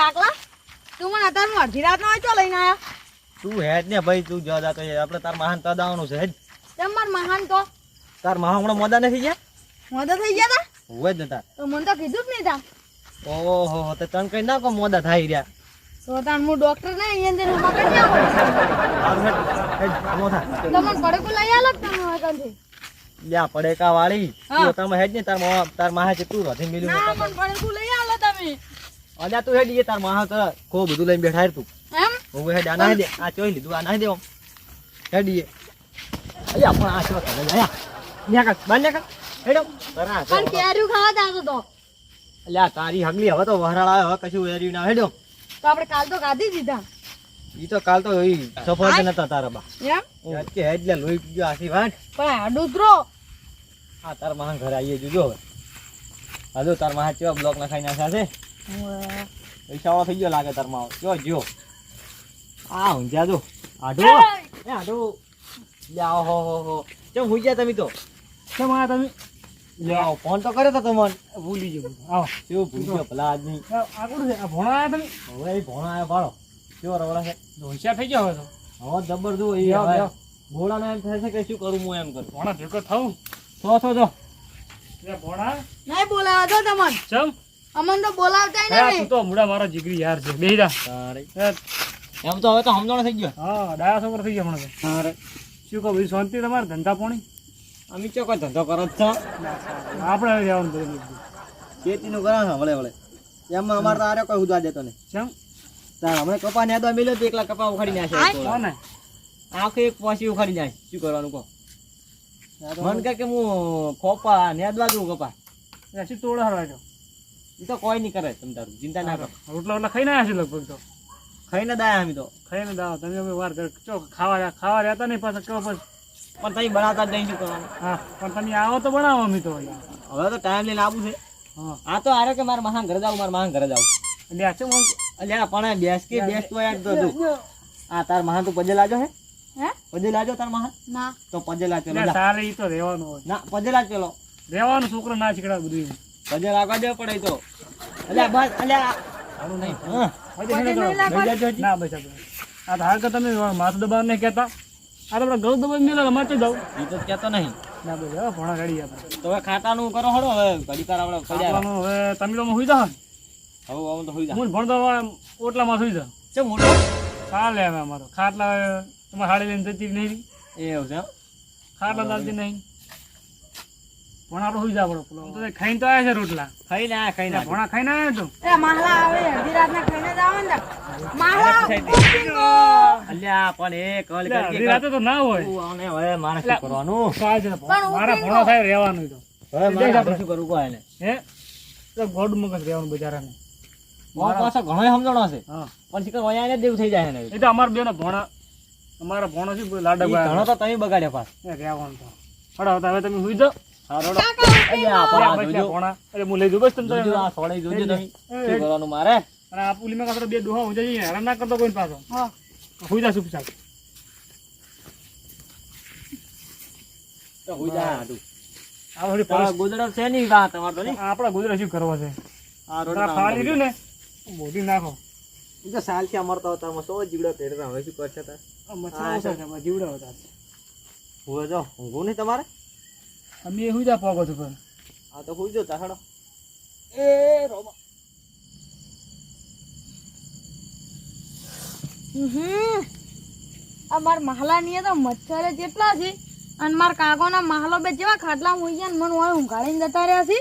કાકલા? તું મને અત્યારે અડધી રાતનો હોય ચો લઈને આયા? તું હેડ ને ભાઈ તું જવા તો આપણે તાર મહાન તદ આવવાનું છે હેડ. તેમ માર મહાન તો? તાર મહા હમણાં મોદા નથી ગયા? મોદા થઈ ગયા તા? હોય જ ને તાર. તો મને તો કીધું જ નહીં તા. ઓહો તો તને કઈ ના કહો મોદા થઈ રહ્યા. તો તાણ હું ડોક્ટર ને અહીંયા જઈને ઊભા કરી આવું. તારું હેડ હેડ હમો થા. તમને પડેકું લઈ આલો તમે કંથી લ્યા પડેકા વાળી. તમે હેડ ને તાર મહા તાર મહા છે તું રધી ના મિલ્યું મને પડેકું લઈ આલો તમે. અલ્યા તું હેડી તાર મહા તો કો બધું લઈને બેઠા તું. એમ? હું હેડ આ નાહી દે. આ ચોઈ લીધું આ નાહી દે આમ. હેડ અલ્યા પણ આ છો તને આયા ન્યા કા બાર ન્યા કર હેડો. બરા પણ કેરું ખાવા દાતો તો અલ્યા તારી હગલી હવે તો વહરાળ આવે હવે કશું વેર્યું ના હેડો. તો આપણે કાલ તો ગાધી દીધા. ઈ તો કાલ તો ઈ સફર જ નતા તારા બા. એમ? કે હેડ લે લોહી ગયો આસી વાટ. પણ આડું ઉતરો આ તાર માહ ઘરે આવીએ જોજો હવે. હજુ તાર મહા ચેવા બ્લોક નખાઈ ખાઈ નાખ્યા છે? પૈસાવાળો થઈ ગયો લાગે તારમાં જો જો. આ ઊંઝા જો. આઢો. એ આઢો. લે આવો હો હો હો. ચમ હું ગયા તમે તો? ચમ આ તમે? લે આવો ફોન તો કર્યો તો તમને. ભૂલી ગયો આવો આવો. ભૂલી ભૂલ્યો ભલા આદમી? આ આ છે. આ ભોણા આયા તમે? હવે એ ભોણા આવ્યો ભાડો કેવો રવડા છે? હોશિયાર થઈ ગયા હવે તો. હવે જબર જો એ લ્યો, હવે લ્યો. એમ થાય છે કે શું કરું હું એમ કરું. ભોણા ભેગો થવું તો તો જો. એ ભોણા. નહીં બોલાવા દો તમને. ચમ. અમને તો બોલાવતા હે, નહીં. તું તો મુડા મારો જીગરી યાર છે. બેહી જા. તારે. એમ તો હવે તો સમજણ થઈ ગયો. હા ડાયા છોકરો થઈ ગયા મને તારે. શું કહો બીજું શાંતિ તમારે? ધંધા પોણી? અમે ચો કોઈ ધંધો કરો છો? આપણે હવે જવાનું બધું ખેતીનું કરો ને વળે વળે એમાં અમારે તો આરે કોઈ ઉદવા દેતો નહીં. ચમ તાર હમણાં કપા નેદવા મેલ્યો તો એકલા કપા ઉખાડી નાખે કોને? આખે એક પાછી ઉખાડી નાખે. શું કરવાનું કહો? મન કે કે હું ખોપા નેદવા દઉં કપા એ શું તોડ હરવા છો એ તો કોઈ નહીં કરે તમ તારું ચિંતા ના કરો. રોટલા ઓટલા ખાઈને આવ્યા છે લગભગ તો? ખાઈને દાયા અમે તો. ખાઈને દાવ તમે અમે વાર કર ચો ખાવા ખાવા રહેતા નહીં પાછા? કહો બસ. પણ તમે બનાવતા નહીં શું કરવાનું? હા પણ તમે આવો તો બનાવો અમે તો હવે તો ટાઈમ લઈને આવું છે. હા. આ તો આરે કે મારે મહાન ઘરે જાવ મારે મહાન ઘરે જાવ એટલે આ શું એટલે અલ્યા પણ બેસ કે બેસ તો યાર તો તું. આ તાર મહાન તું પજે લાજો હે. હે? પજે લાજો તાર મહાન. ના. તો પજે લાજો પેલો તારે તો રહેવાનું હોય. ના પજે લાજ પેલો. રહેવાનું છોકરો ના શીખડા બધું પજે લાગવા દે પડે તો. અલ્યા બસ અલ્યા. આનું નહીં. હેડો. ના બસ આ ધાર કે તમે માથું દબાવ નહીં કહેતા? આ તો આપણે ગૌ દબાવ મેળે માથે જાવ ઈ તો કહેતો નહીં. ના બસ હવે ભણા ગાડી આપણે. તો હવે ખાતાનું કરો હળો હવે. ઘડી કાર આપણે આપણને હવે તમિલોમાં હોઈ જા હવે હવે તો હોઈ જા. હું ભણતો ઓટલામાં સુઈ જા છે મોટો ચાલે હવે અમારો. ખાટલા તમારે હાડી લઈને જતી નહીં. એવું છે ખાટલા ચાલતી નહીં. ભણા તો સુઈ જા પડો પેલો. તો ખાઈને તો આવ્યા છે રોટલા. ખાઈને આયા ખાઈને આયા. ભણા ખાઈને આવ્યો તો એ માહલા આવે અડધી રાતના ખાઈને જ આવે ને માહલા અલ્યા પણ એ કલ અડધી રાતે તો ના હોય. અને હવે મારે શું કરવાનું? છે મારા ભણા થાય રહેવાનું તો. હવે મારે શું કરું કહો એને. હે? તો ગોડ મગજ રહેવાનું બજારાને મારા પાસે ઘણો સમજણો છે હા. પણ શીખર અહીંયા દેવું થઈ જાય ને એ તો અમાર બેનો ભણા. અમારા ભણો છે લાડા લાડવા ઘણો તો તમે બગાડ્યા પાસ એ રહેવાનું તો. હડો હવે તમે સુઈ જાઓ. હારો કાકા અલ્યા પણ આ બસ જોજો ભણા એટલે હું લઈ જઉં બસ તમે તો જોજો આ સોળે જોજો તમે. એ, શું કરવાનું મારે? અને આ પુલીમાં કાતર બે ડોહા હું જઈએ. હેરાન ના કરતો કોઈ પાછો. હા. હુઈ જા ચૂપચાપ તો હોઈ જા હાડું. આ વળી તારા પાસ. ગોદડો છે નહીં વાત તમારે તો નહીં? આપણા ગુજરાત શું કરવા છે? બોધી નાખો. ઈ તો સાલથી અમારતા હતા આમાં સો જીવડા હવે શું કરશે હતા હવે જો ઊંઘું નહીં તમારે? અમે હુઈ જા પોગો છો પણ હા તો હોઈ જો તાહડો એ રોમા હમ આ માર મહલા ની તો મચ્છર જેટલા છે અને માર કાકોના મહલો બે જેવા ખાટલા હોઈ ગયા ને મને હોય ઊંઘાડીને જતા રહ્યા છે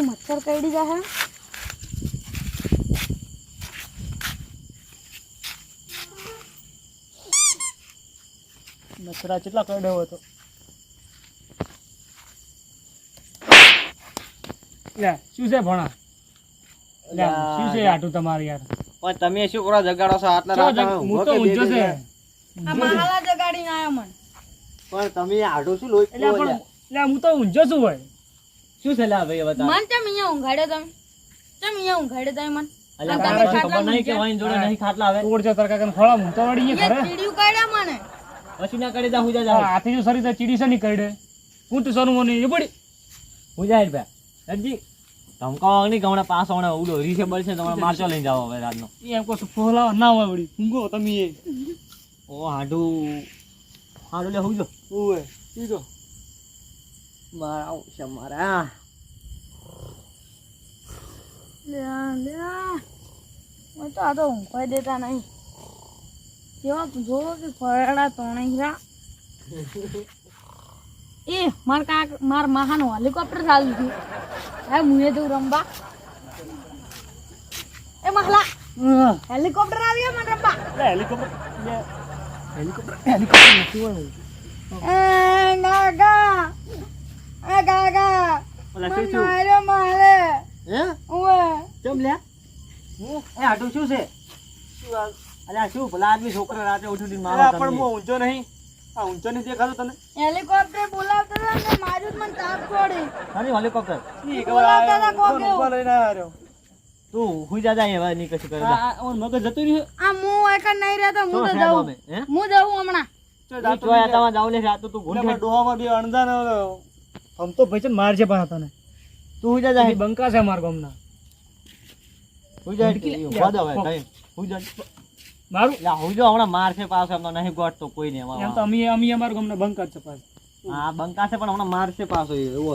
મચ્છર કરડી જાય મચ્છરા કેટલા કરડ્યો હતો લે શું છે ભણા? લે શું છે આટું તમારે યાર? પણ તમે શું કરો જગાડો છો? આટલા રાત હું તો ઊંચો છે. આ મહલા જગાડીને આયો મન. પણ તમે આડું શું લોઈ એટલે પણ લે હું તો ઊંચો છું હોય શું છે લા ભાઈ બતા મન ચમ અહીંયા ઊંઘાડ્યો તમે? ચમ અહીંયા ઊંઘાડ્યો તમે મને? અલ્યા તારે તમે ખબર નહીં કે વાઈન જોડે નહીં ખાટલા આવે? તોડ છે તાર કાકાને ખોળા હું તો વળી અહીંયા ઘરે. ચીડિયું કાઢ્યા મને. પછી ના કરી જા હું જા હાથી જો સરી ચીડી છે નહીં કરે હું તો સોનું મને એ પડી હું જાય ભાઈ હજી ધમકાવા નહીં કે હમણાં પાસ હમણાં ઉડો. રિસેબલ છે તમારે મારચો લઈને જાઓ હવે રાતનો. એ એમ કહું છું ના હોય વળી. ઊંઘો તમે એ. ઓ હાડું. હાડું લે હોજો ઓવે કીધો મારા આવું છે મારા. લ્યા, લ્યા. મને તો આ તો ઊંઘવાય દેતા નહીં. કેવા જોવો કે ફરડા ત્રણેય રા એ માર કાક માર મહાનું હેલિકોપ્ટર ચાલુ થયું હે મુએ તો રંબા એ મહલા હેલિકોપ્ટર આવી મને રંબા હેલિકોપ્ટર હેલિકોપ્ટર હેલિકોપ્ટર નથી હોય. એ નાગા એ ગાગા. ઓલા મને શું છું માર્યો મારે હે? ઉવે. કેમ લે હું? એ આટો શું છે? અલ્યા શું ભલા આદમી છોકરા રાતે ઉઠી મારો પણ. હું ઊંચો નહીં. આ ઊંચો નહીં દેખાતો તને? હેલિકોપ્ટર હતા ને માર્યું જ મને તાપ હાની હેલિકોપ્ટર હતા. લઈને આવ્યો તું હવે. મગજ જતું રહ્યું? આ હું એક નહીં રહેતો હું તો જાઉં. હું? જાઉં હમણાં. તું જોયા તમારે જાવ લે રાત તો તું ઘૂંટે. ડોહામાં બે અણદાન આમ તો ભાઈ છે ને પણ તને. તું હુઈ જા જાય? બંકા છે માર ગામના. હુઈ જા હિડકી લે. ઊભા દો હવે કઈ. હુઈ જા મારું? લા હુઈ જા હમણાં. મારશે પાછો એમનો નહીં ગોઠતો કોઈ નહીં એમ. તો અમે અમાર ગામના બંકા છે પાછું. હા બંકાશે પણ હમણાં મારશે પાછો એવો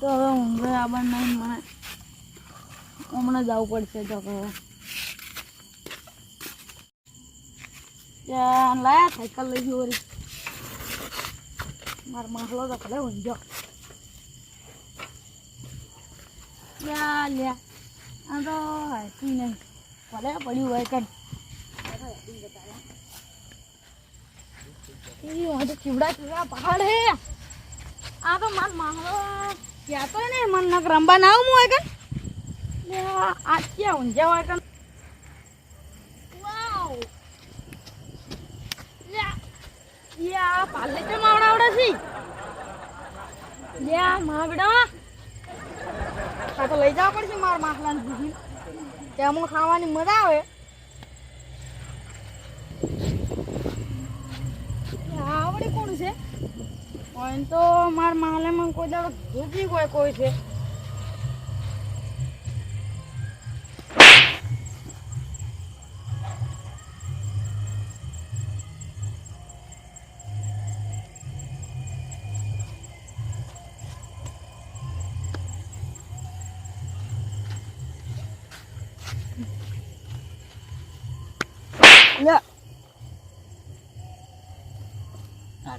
તો હવે ઊંઘે આબર નહીં, મને હમણાં જવું પડશે તો હવે લાયા સાયકલ લઈ ગયો મારો તો ભલે ઊંઘ્યો. લ્યા લ્યા. આ તો હાથી નહીં. ભલે પડ્યું હોય કઈ ચીવડા પહાડ હે. આ તો માર માહલો ક્યાં તો ને મન નક રંબા ના આવું હોય કે? આ ક્યાં ઊંઝા હોય કે? વાવ. યા પાલે તો માવડાવડા છે? લે માગડા. આ તો લઈ જવા પડશે માર માખલાને પૂછી તેમાં ખાવાની મજા આવે આવડે કોણ છે કોઈ તો માર માલેમાં કોઈ દાડો ધૂપી કોઈ કોઈ છે.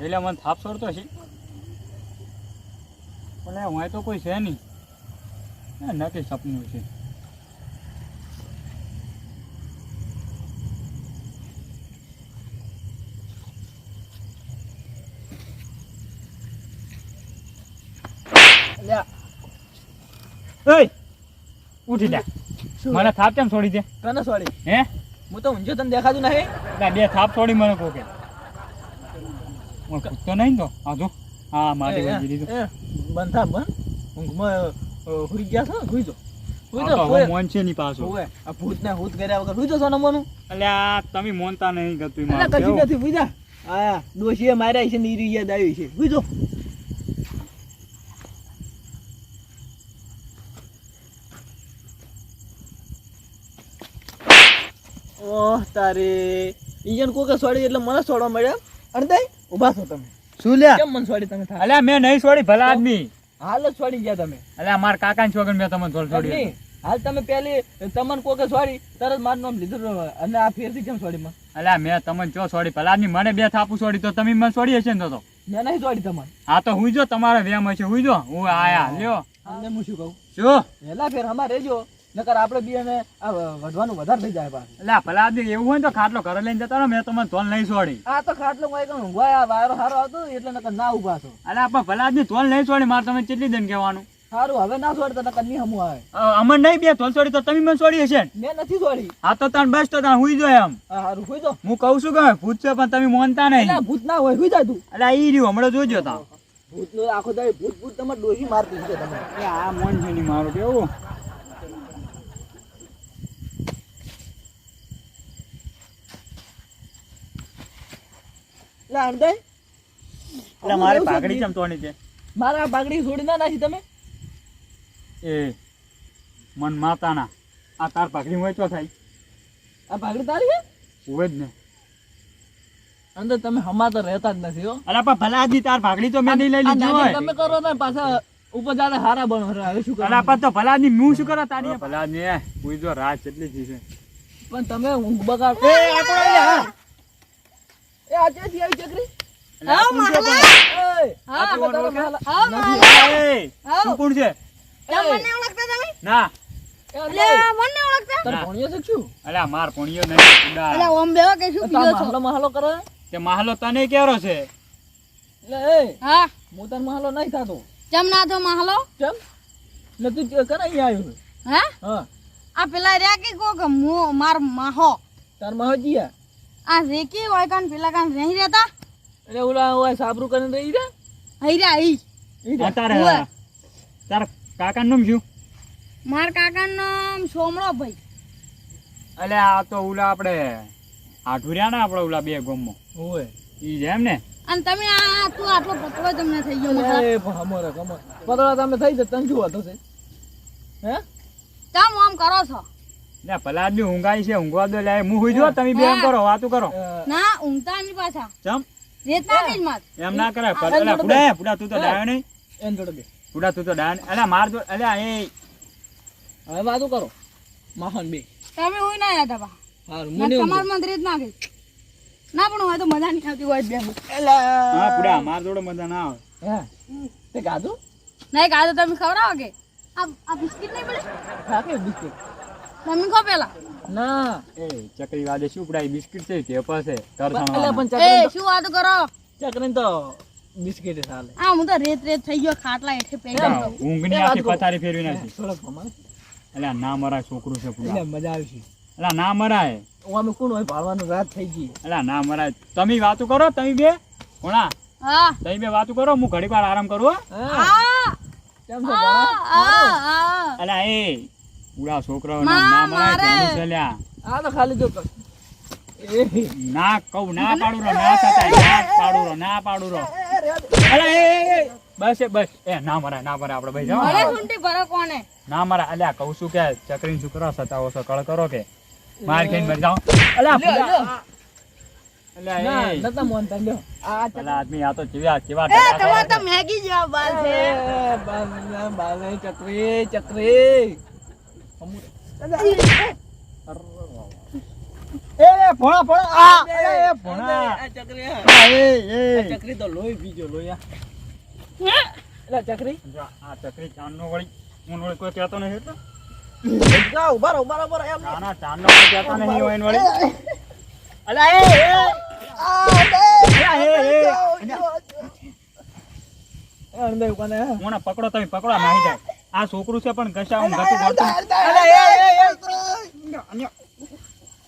અરે મને થાપ છોડતો છે. ઓલે હું તો કોઈ છે નહીં. નથી સપનું છે. ઉઠી જા. મને થાપ કેમ છોડી દે તને છોડી? હે? હું તો ઊંઝો તને દેખાતું નહીં ના બે થાપ છોડી મને કોકે. તો નહીં તો? આ હા વાગી દીધું. બંધ થા બંધ ઊંઘમાં હુઈ ગયા છો હુઈ જો હુઈ જો હવે મોન છે ની પાછો હોવે આ ભૂત ને ભૂત કર્યા વગર હુઈ જો સોના મોનું અલ્યા તમે મોનતા નહીં ગતું મારું કશું નથી હુઈ જા. આ દોશીએ માર્યા છે ને ઈ યાદ આવી છે. હુઈ જો ઓહ તારે. ઈજન કોકે સોડી એટલે મને સોડવા મળ્યા? અણદાઈ ઊભા છો તમે. શું લ્યા? કેમ મને સોડી તમે અલ્યા મેં નહીં છોડી ભલા આદમી. હાલ જ સોડી ગયા તમે. અલ્યા માર કાકાની છોકરી મેં તમને છોડી છોડી હાલ તમે પેલી તમને કોકે સોડી તરત મારું નામ લીધું અને આ ફેરથી કેમ સોડી મને? અલ્યા મેં તમને ચો છોડી ભલા આદમી મને બે થાપુ છોડી તો તમે મને છોડી હશે ને તો મેં નહીં સોડી તમારે હા તો હું જો તમારે વેમ હશે હું જો. હું આયા લ્યો. હું શું કહું? શું? પેલા ફેર અમારે રહેજો. નકર આપણે બી એને આ વઢવાનું વધારે થઈ જાય પાછું. એટલે ભલા આદમી એવું હોય તો ખાટલો ઘરે લઈને જતા મેં તમને ધોલ નહીં છોડી આ તો ખાટલો ઊંઘવાય આ વાયરો સારો આવતો એટલે નકર ના ઊભા છો. એટલે આપણે ભલા આદમી ધોલ નહીં છોડી મારે તમે કેટલી દિન કહેવાનું? સારું હવે ના છોડતા નકર નહીં હમું આવે. અમર નહીં બે ધોલ છોડી તો તમે મને છોડી હશે મેં નથી છોડી હા તો તાન બસ તો તાન હુઈ જો એમ. સારું હુઈ જો. હું કહું છું કે ભૂત છે પણ તમે મોનતા નહીં. ભૂત ના હોય હુઈ જાય તું. એટલે ઈ રહ્યું હમણાં જોજો તા ભૂત નો આખો દાડી ભૂત ભૂત તમારે ડોહી મારતી છે તમે. આ મોન છે ની મારું કેવું? અંદાય એટલે મારી પાઘડી ચમતવાની છે. મારા પાઘડી છોડી ના નાખી તમે? એ મન માતાના. આ તાર પાઘડી હોય તો થાય? આ પાઘડી તારી છે? હોય જ ને. અંદર તમે હમાતા રહેતા જ નથી હો. અલા પણ તાર ભાગડી તો મેં નહીં લઈ લીધી હોય. તમે કરો ને પાછા ઉપર જાતે હારા બનો હવે શું અલા પણ તો ભલાજી હું શું કરો તારી કોઈ જો રાત કેટલી છે. પણ તમે ઊંઘ બગાડ એ? એ આ ક્યાંથી આવી ચકરી હા માહલા એ, હા આ તો તારા માલા- હા નથી. માહલા એ, તું કોણ છે? તમે ઓળખતા તમે? ના. એ એટલે અંદર. મને ઓળખતા? તારે ભણ્યો છે શું? અલા માર ભણ્યો નહીં ઉડા. એટલે ઓમ બેવા કે શું તાર પીવો છો? મહાલો મહાલો કરે? તે માહલો તને કેરો છે? એટલે હા. હું તને મહાલો નહીં થતો. ચમ ના થો મહાલો? કેમ ને તું અહીંયા આવ્યો હે? હા. આ પેલા રહ્યા કે કો કે મો માર માહો. તાર માહો જીયા? આ રેકી હોય કાન પેલા કાન નહીં રહેતા? અરે ઓલા ઓય સાબરું કરીને રહી રે હઈ હઈ રે. આ તારે તાર કાકાનું નામ શું? માર કાકાનું નામ સોમળો ભાઈ અલે આ તો ઓલા આપણે આઠુરિયા ને આપણે ઓલા બે ગોમો ઓય ઈ જેમ એમ ને અને તમે આ તું આટલો પતળો તમને થઈ ગયો મારા એ પણ કમર પતળા તમે થઈ જાય તને શું હતો છે? હે? ચમ આમ કરો છો? લે ભલા આદમી ઊંઘાઈ છે ઊંઘવા દો લે હું હુઈ જો તમે બે એમ કરો વાતું કરો. ના ઊંઘતા નહીં પાછા. ચમ? રેતા નહીં માર. એમ ના કરે આ પુડા પુડા તું તો ડાયો નહીં? એમ જોડે બે. પુડા તું તો ડાયો અલા માર જો અલા એ. હવે વાતું કરો. માહન બે. તમે હોય ના યાદ બા હારું મને તમાર મન રેત ના ગઈ. ના પણ હોય તો મજા નહીં આવતી હોય બે હા પુડા માર જોડે મજા ના આવે. હે? તે ગાધું? નહીં ગાધું તમે ખવડાવો કે? આ આ બિસ્કિટ નહીં પડે કે બિસ્કિટ? તમે કો પેલા? ના. એ ચકરી વાડે શું પડાય? બિસ્કિટ છે તે પાસે એટલે તરસાણા પણ એ શું વાત કરો? ચકરી તો બિસ્કિટ સાલે આ હું તો રેત રેત થઈ ગયો ખાટલા એઠે ગયો ઊંઘની આખી પથારી ફેરવી નાખી. થોડક ભમાય અલ્યા ના મરાય છોકરું છે પૂરા. એટલે મજા આવશે. અલ્યા ના મરાય. અમે કોણ હોય? ભાળવાનું રાત થઈ ગઈ. અલ્યા ના મરાય. તમે વાતો કરો તમે બે? કોણા? હા. તમે બે વાતો કરો હું ઘડીક વાર આરામ કરું હા. કેમ છો અલ્યા એ ઉડા છોકરાઓ માં, ના મરાય મારે. જાણું છે અલ્યા. આ તો ખાલી જો ના કહું ના પાડું રો ના થતા ના પાડું રો ના પાડું રો એ, બસ બસ. એ ના મરાય ના મરાય આપણે ભાઈ જાઓ સુંટી ભરો કોને ના મરાય અલ્યા કહું છું કે ચકરીને શું કરો સતાવો છો કળ કરો કે. માર ખાઈને મરી જાઓ. અલ્યા એ. નતા આ. આદમી આ તો ચેવા ચેવા એ ટકા તો મેગી જેવા બાલ છે. બાલ- બાલ- ચકરી ચકરી. એ ભણા ભણા આ એ ભોણા આ આ, એ એ આ ચકરી તો લોહી બીજો લોહી આ. એટલે ચકરી આ ચકરી ચાંદનો વળી હું કોઈ કહેતો નહીં એટલે જાઓ, ઊભા રહો, રહો, ઊભા એમ ના ચાંદનો કોઈ કહેતો નહીં હોય વળી અલા એ એ કોને હે? પકડો તમે પકડો નાહી જાય આ છોકરું છે પણ કશા હું ગતું ગતું અલા, એ, એ, એ.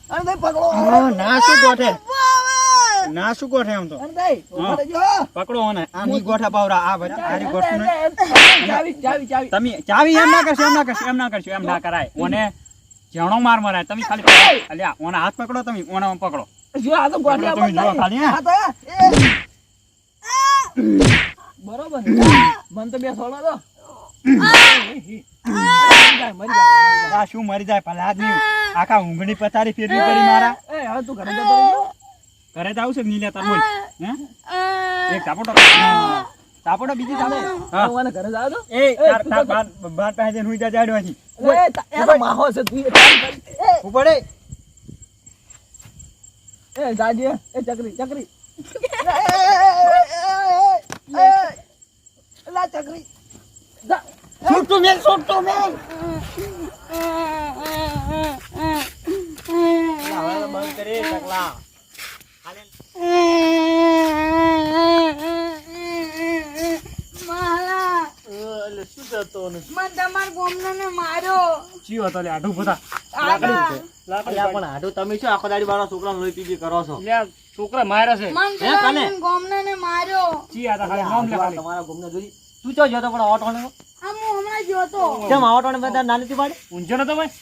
હા, ના શું ગોઠે ના શું ગોઠે આમ તો પકડો મને આ ની ગોઠા પાવરા આ આરી ગોઠું ને ચાવી, ચાવી, ચાવી. તમે ચાવી એમ ના કરશો એમ ના કરશો એમ ના કરશો એમ ના કરાય ઓને જણો માર મરાય તમે ખાલી પકડો. અલ્યા ઓના હાથ પકડો તમે ઓના પકડો જો, આ તો ગોઠિયા તમે જો ખાલી, હા તો, બરોબર ને? મન તો બે સોળો તો. આ શું મરી જાય ભલા આદમી આખા ઊંઘની પથારી ફેરવી પડી મારા એ, હવે તું ઘરે જતો રહેજો. ઘરે જાવ છે નીલે તાર બોલ હે એક ચાપોટો ચાપોટો બીજી ચાલે હા ઘરે જાવ તો એ તાર તાર બાર બાર પાસે જઈને હુઈ જા જાડવાથી એ, તા- માહો છે તું તારી ઉપડે એ જાજે એ ચકરી ચકરી લા ચકરી જા. છૂટું મેલ છૂટું મેલ બંધ કરી શકલા મારા એટલે શું થતો ને? મને તમારા ગોમનાને માર્યો ચીયો હતો લે આઢું પોતા આડા. અલ્યા પણ હાડું તમે શું આખો દાડી વાળા છોકરાને લોહી કરો છો? લે છોકરા માર્યા છે. તમારા ગુમને જોઈ તું ચો જતો પણ ઓટો ને આ હું હમણાં જ હતો કેમ ઓટો ને બધા નાની થી પાડી ઊંઝો નતો ભાઈ?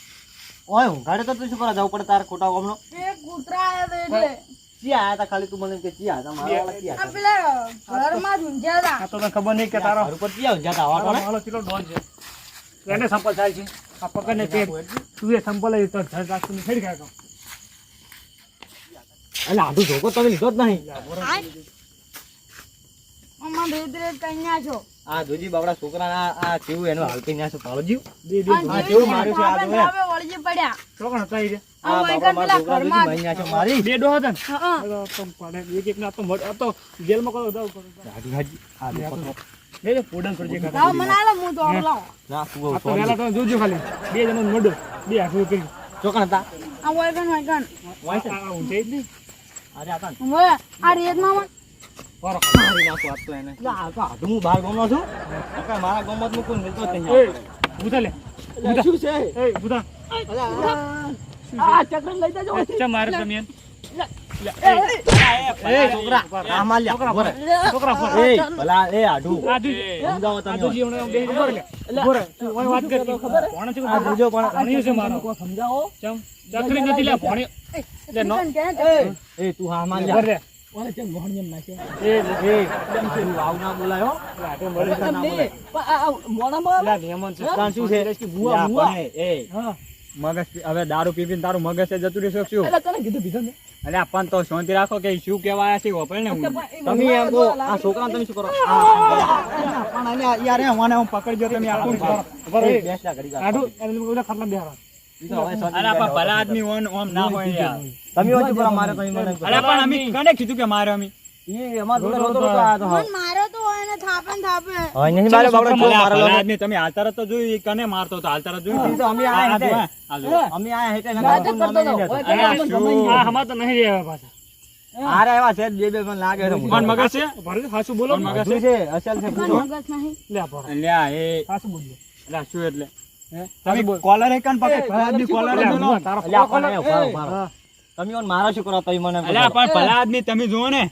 ઓય હું ગાડે તો તું શું કરવા જાવ પડે તાર ખોટા ગોમનો એ કૂતરા હતા એટલે. જી આયા તા ખાલી તું મને કે જી આયા તા? મારા વાળા આ આયા પેલા ઘરમાં જ ઊંઝ્યા તા. આ તો તને ખબર નહીં કે તારો ઘર પર ચી આયા તા? આવા તારો કોને? કેટલો ડોન છે? એને સંપલ થાય છે. આ પકડને તે તું એ સંપલ તો ઘર રાખતું ને ખાય કામ. અલા આધું ધોકો તમે લીધો જ નહીં. આમાં ધીરે કઈ ના છો. આ જોજી બાબડા છોકરા આ આ કેવું એનું હાલ ન્યા છે પાળો જીવ. દે દે અને હા, જેવી કેવું છે આ ધાબે હવે વળજી પડ્યા. આ આ બાબા મારા છોકરા જોજી ન્યા છે મારી. બે ડોહા હતા હા, હા. આ એક એક ના તો મળ- આ તો જેલમાં કરો દાવ કરો. હાજી હાજી. આ દેખો તો. લે લે પોડન કરજે લાવો, કાકા. મને આલો, હું તો આલો. ના તું તો વેલા તમે જોજો ખાલી. બે જણનું મડો બે હાથું કરી. ચોકણ હતા? આ વૈકણ, વૈકણ. વાય છે આ આ જ નહીં. અરે હતા આ રેતમાં માં ફરો મારી નાખો આજ એને આ તો હું બહાર ગામનો છું નકર મારા ગામમાં તો કોઈ મિલતો જ નહીં એ લે અલા, શું છે એ ઉધા આ ચક્ર લઈ જજો એ મારે તમે. સમજાવો મારો. ચકરી નથી લે નો. તું હા માલ ઊભો લ્યા રહે. ઓય ચમ ગોહણ જેમ નાખે એ. એ તું આવું ના બોલાયો લે, આટો ના બોલે. પણ આ- આ મોણામાં લે, નિયમન છે. શું છે? કે ભૂવા, યા એ. એ મગજ હવે દારૂ પીવીને તારું મગજ જતું રહેશે શું? એટલે તને કીધું પીધું ને. અલે આપણ તો શાંતિ રાખો કે શું કહેવાય છે ઓપલ ને અચ્છા, પણ એ તમે એમ આ છોકરાને તમે શું કરો? પણ યાર મને હું પકડજો તમે કરો. બેસલા ઘડી ગાળ. આડું બેહારો તો. ભલા આદમી ઓમ ના હોય યાર. તમે ઓછી પર મારે પણ અમે કને કીધું કે મારે અમે? તો તો હોય તો તો તો એટલે? કોલર એક પકડ ભલા આદમી કોલર. તમે ઓન મારો શું કરો મને અલ્યા પણ ભલા આદમી તમે જુઓ ને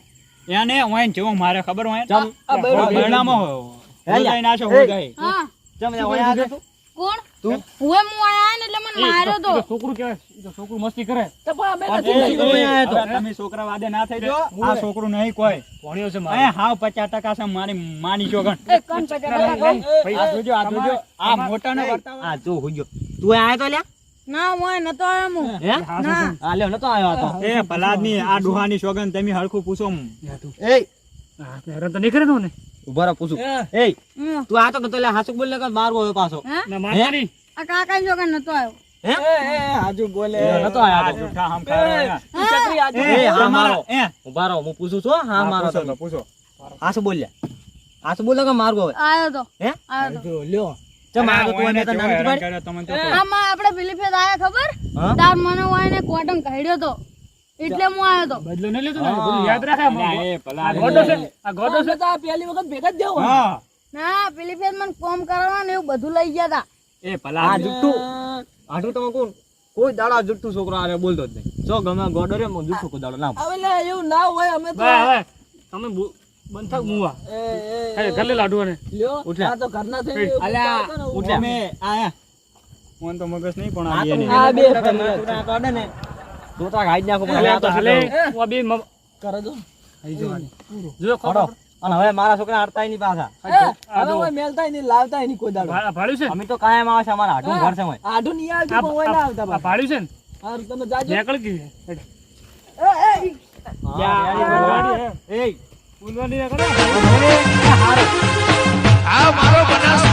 એને ઓય જેવો મારે ખબર હોય ચમ આ બૈરું બરણામાં હું લ્યા. જઈ હું જઈ હા. ચમ એ ઓયા આવ્યો તું? કોણ? તું? હુએ હું આયા ને એટલે મને માર્યો તો. છોકરું કહેવાય છોકરું મસ્તી કરે. તો પણ અમે પણ નથી એ- કર્યું. એ- હવે તમે છોકરા વાદે ના થઈ જાઓ. આ છોકરું નહીં કોઈ. ભણ્યો છે મારે. હાવ પચાસ ટકા છે મારી માની છો ગણ. એ કન પચાસ ટકા આ જોજો આ જોજો. આ મોટાને વર્તાવો. આ જો હુઈ તું અહીંયા તો લ્યા? ના હોય નતો આયો હું? હે ના આ લ્યો નતો આયો તો. એ પલાદની આ ડોહાની સોગન તમે હરખું પૂછો એ હેરાન તો નહીં કરે ને ઊભા પૂછું. એ તું આ તો નતો લ્યા હાસુક બોલ ને મારવો પાછો. ના મારવાની. આ કાકા જો કે નતો આવ્યો. હે? એ આજુ બોલે. નતો આયા તો. જૂઠા હમ ખાય ચકરી આજુ. એ, હા, હા મારો. મારો એ ઊભા રહો હું પૂછું છું હા? મારો તમે. તો, પૂછો. હાસુ શું બોલ્યા? હાસુ શું ને કે મારવો હવે? આયો તો. હે? આયો તો. જો, લ્યો. ચમ આ તો તું એને તો કેવો નાની હેરાન પાડી? કર્યો તમને તો કહું. આમાં આપણે પેલી ફેર આયા ખબર? તાર મને હોય ને કોટન કાઢ્યો તો. એટલે હું આયો તો. બદલો નહીં લીધો ને હા. બધું યાદ રાખે એ એ ગોડો છે આ ગોડો છે. તો પહેલી વખત ભેગા જ દેવો ના પેલી ફેર મને કોમ કરવા ને એવું બધું લઈ ગયા તા. એ પેલા આ જુઠ્ઠું. આઠું તમે કોણ? કોઈ દાડા જુઠ્ઠું છોકરો આરે બોલતો જ નહીં. જો ગમે ગોડો રે હું જુઠ્ઠું કોઈ દાડો ના હવે લે, એવું ના હોય અમે તો હવે તમે બુ- મુવા. એ, એ, હે લાડુ ને લ્યો. આ તો ઘરના થઈ અલ્યા, ને, ઉઠ્યા. અમે આયા. મન તો મગજ નહીં પણ આ આ બે છોકરા કાઢે ને તો તો ગાઈ નાખો પણ આ તો હલે. આ બે મ- કરે જવાની. જો ખડો. અને હવે મારા છોકરા હડતાય નહીં પાછા. હવે કોઈ મેલતાય નહીં, લાવતાય નહીં કોઈ દાડો. ભાડ્યું છે? અમે તો કાયમ આવે છે અમારા આઢું ઘર છે હોય આઢું નહીં આવતું, પણ હોય ના આવતા ભાડ્યું છે ને? હારું, તમે જાજો. નીકળ ગઈ. એ, એ, એ. ફૂલવાની નેકળે. આ મારો બનાસ